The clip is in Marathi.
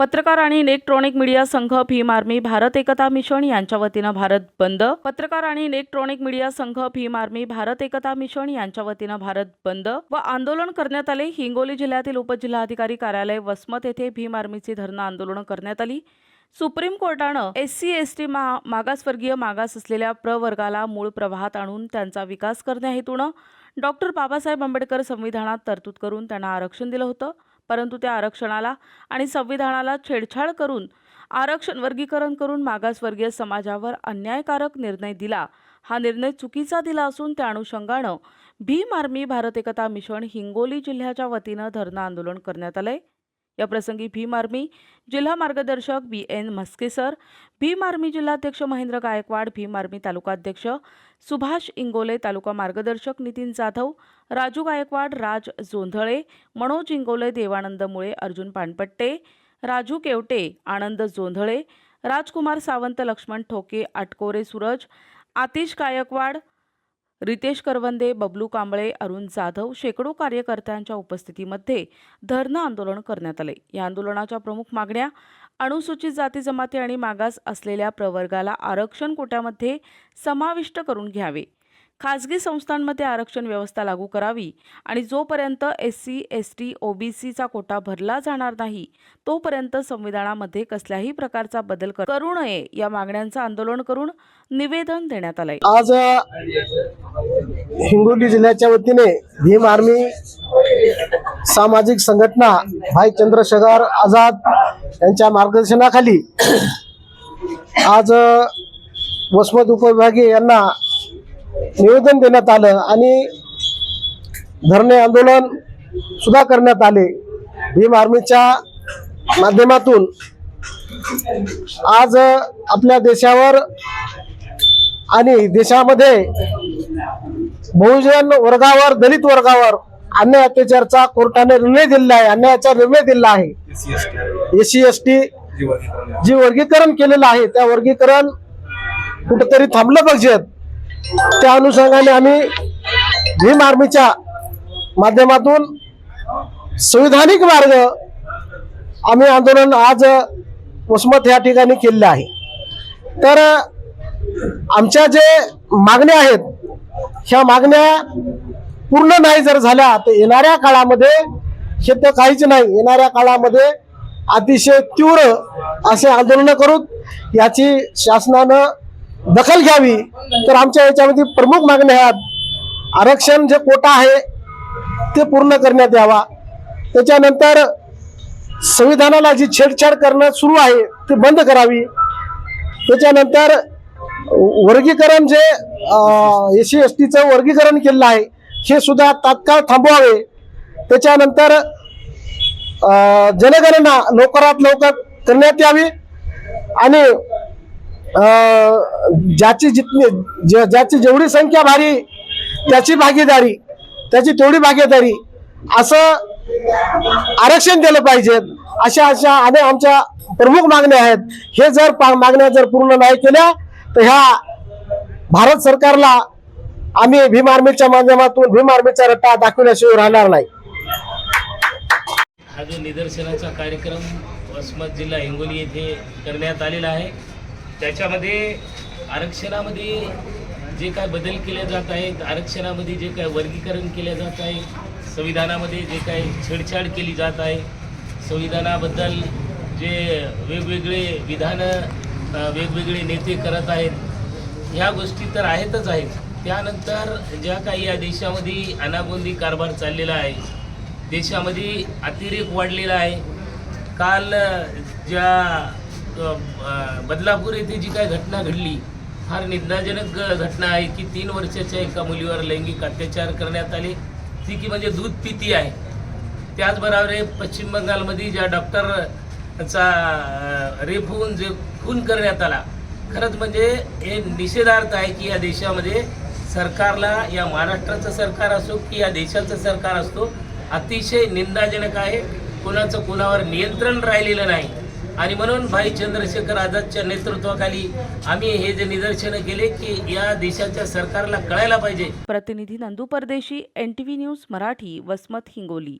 पत्रकार आणि इलेक्ट्रॉनिक मीडिया संघ भीम आर्मी भारत एकता मिशन यांच्या वतीनं भारत बंद. पत्रकार आणि इलेक्ट्रॉनिक मीडिया संघ भीम आर्मी भारत एकता मिशन यांच्या वतीनं भारत बंद व आंदोलन करण्यात आले. हिंगोली जिल्ह्यातील उपजिल्हाधिकारी कार्यालय वसमत येथे भीम आर्मीची धरणं आंदोलन करण्यात आली. सुप्रीम कोर्टानं एस सी एस टी मा मागासवर्गीय मागास असलेल्या प्रवर्गाला मूळ प्रवाहात आणून त्यांचा विकास करण्या हेतूनं डॉक्टर बाबासाहेब आंबेडकर संविधानात तरतूद करून त्यांना आरक्षण दिलं होतं. परंतु त्या आरक्षणाला आणि संविधानाला छेडछाड करून आरक्षण वर्गीकरण करून मागासवर्गीय समाजावर अन्यायकारक निर्णय दिला. हा निर्णय चुकीचा दिला असून त्या अनुषंगानं भीम आर्मी भारत एकता मिशन हिंगोली जिल्ह्याच्या वतीनं धरणं आंदोलन करण्यात आलंय. या प्रसंगी भीम आर्मी जिल्हा मार्गदर्शक बी एन म्हस्केसर भीम आर्मी जिल्हाध्यक्ष महेंद्र गायकवाड भीम आर्मी तालुकाध्यक्ष सुभाष इंगोले तालुका मार्गदर्शक नितीन जाधव राजू गायकवाड राज जोंधळे मनोज इंगोले देवानंद मुळे अर्जुन पानपट्टे राजू केवटे आनंद जोंधळे राजकुमार सावंत लक्ष्मण ठोके आटकोरे सूरज आतिश गायकवाड रितेश करवंदे बबलू कांबळे अरुण जाधव शेकडो कार्यकर्त्यांच्या उपस्थितीमध्ये धरणं आंदोलन करण्यात आले. या आंदोलनाच्या प्रमुख मागण्या अनुसूचित जाती जमाती आणि मागास असलेल्या प्रवर्गाला आरक्षण कोट्यामध्ये समाविष्ट करून घ्यावे. खाजगी संस्थांमध्ये आरक्षण व्यवस्था लागू करावी आणि जोपर्यंत एस सी एस टी ओबीसीचा कोटा भरला जाणार नाही तोपर्यंत संविधानामध्ये कसल्याही प्रकारचा बदल करू नये या मागण्यांचं आंदोलन करून निवेदन देण्यात आलंय. आज हिंगोली जिल्ह्याच्या वतीने भीम आर्मी सामाजिक संघटना भाई चंद्रशेखर आझाद यांच्या मार्गदर्शनाखाली आज अ, वसमत उपविभागीय यांना निवेदन देण्यात आलं आणि धरणे आंदोलन सुद्धा करण्यात आले. भीम आर्मीच्या माध्यमातून आज आपल्या देशावर आणि देशामध्ये बहुजन वर्गावर दलित वर्गावर अन्याय अत्याचारचा कोर्टाने निर्णय दिलेला आहे अन्यायाचा निर्णय दिला आहे. एसी सी एस टी जी वर्गीकरण केलेलं आहे. त्या वर्गीकरण कुठेतरी थांबलं पाहिजे त्या अनुषंगाने आम्ही भीम आर्मीच्या माध्यमातून संविधानिक मार्ग आम्ही आंदोलन आज वसमत या ठिकाणी केलेलं आहे. तर आमच्या जे मागण्या आहेत ह्या मागण्या पूर्ण नाही जर झाल्या तर येणाऱ्या काळामध्ये हे तर काहीच नाही. येणाऱ्या काळामध्ये अतिशय तीव्र असे आंदोलन करू याची शासनानं दखल घ्यावी. तर आमच्या याच्यामध्ये प्रमुख मागण्या आहेत. आरक्षण जे कोटा आहे ते पूर्ण करण्यात यावा. त्याच्यानंतर संविधानाला जी छेडछाड करणं सुरू आहे ते बंद करावी. त्याच्यानंतर वर्गीकरण जे एस सी एस टीचं वर्गीकरण केलेलं आहे हे सुद्धा तात्काळ थांबवावे. त्याच्यानंतर जनगणना लवकरात लवकर करण्यात यावी. आणि ज्याची जितनी ज्या- ज्याची जेवढी संख्या भारी त्याची भागीदारी त्याची तेवढी भागीदारी असं आरक्षण दिलं पाहिजे. अशा अशा अनेक आमच्या प्रमुख मागण्या आहेत. हे जर पा- मागण्या जर पूर्ण नाही केल्या तर ह्या भारत सरकारला आम्ही भीम आर्मीच्या माध्यमातून भीम आर्मीचा रट्टा दाखवल्याशिवाय राहणार नाही. हा जो निदर्शनाचा कार्यक्रम वसमत जिल्हा हिंगोली येथे करण्यात आलेला आहे. त्याच्यामध्ये आरक्षणामध्ये जे काय बदल केले जात आहेत आरक्षणामध्ये जे काय वर्गीकरण केले जात आहे संविधानामध्ये जे काय छेडछाड केली जात आहे संविधानाबद्दल जे वेगवेगळे विधानं वेगवेगळे नेते करत आहेत ह्या गोष्टी तर आहेतच आहेत. त्यानंतर ज्या काही या देशामध्ये अनागोंदी कारभार चाललेला आहे देशामध्ये अतिरेक वाढलेला आहे. काल ज्या बदलापूर येथे जी काय घटना घडली फार निंदाजनक घटना आहे की तीन वर्षाच्या एका मुलीवर लैंगिक अत्याचार करण्यात आले. ती की म्हणजे दूध पिती आहे. त्याचबरोबर पश्चिम बंगालमध्ये ज्या डॉक्टरचा रेप होऊन जे खून करण्यात आला खरंच म्हणजे हे निषेधार्थ आहे की या देशामध्ये सरकारला या महाराष्ट्राचं सरकार असो की या देशाचं सरकार असतो अतिशय निंदाजनक आहे. कोणाचं कोणावर नियंत्रण राहिलेलं नाही. आणि म्हणून भाई चंद्रशेखर आझादच्या नेतृत्वाखाली आम्ही हे जे निदर्शन केले की या देशाच्या सरकारला कळायला पाहिजे. प्रतिनिधी Nandu Pardeshi N T V news Marathi Vasmat Hingoli.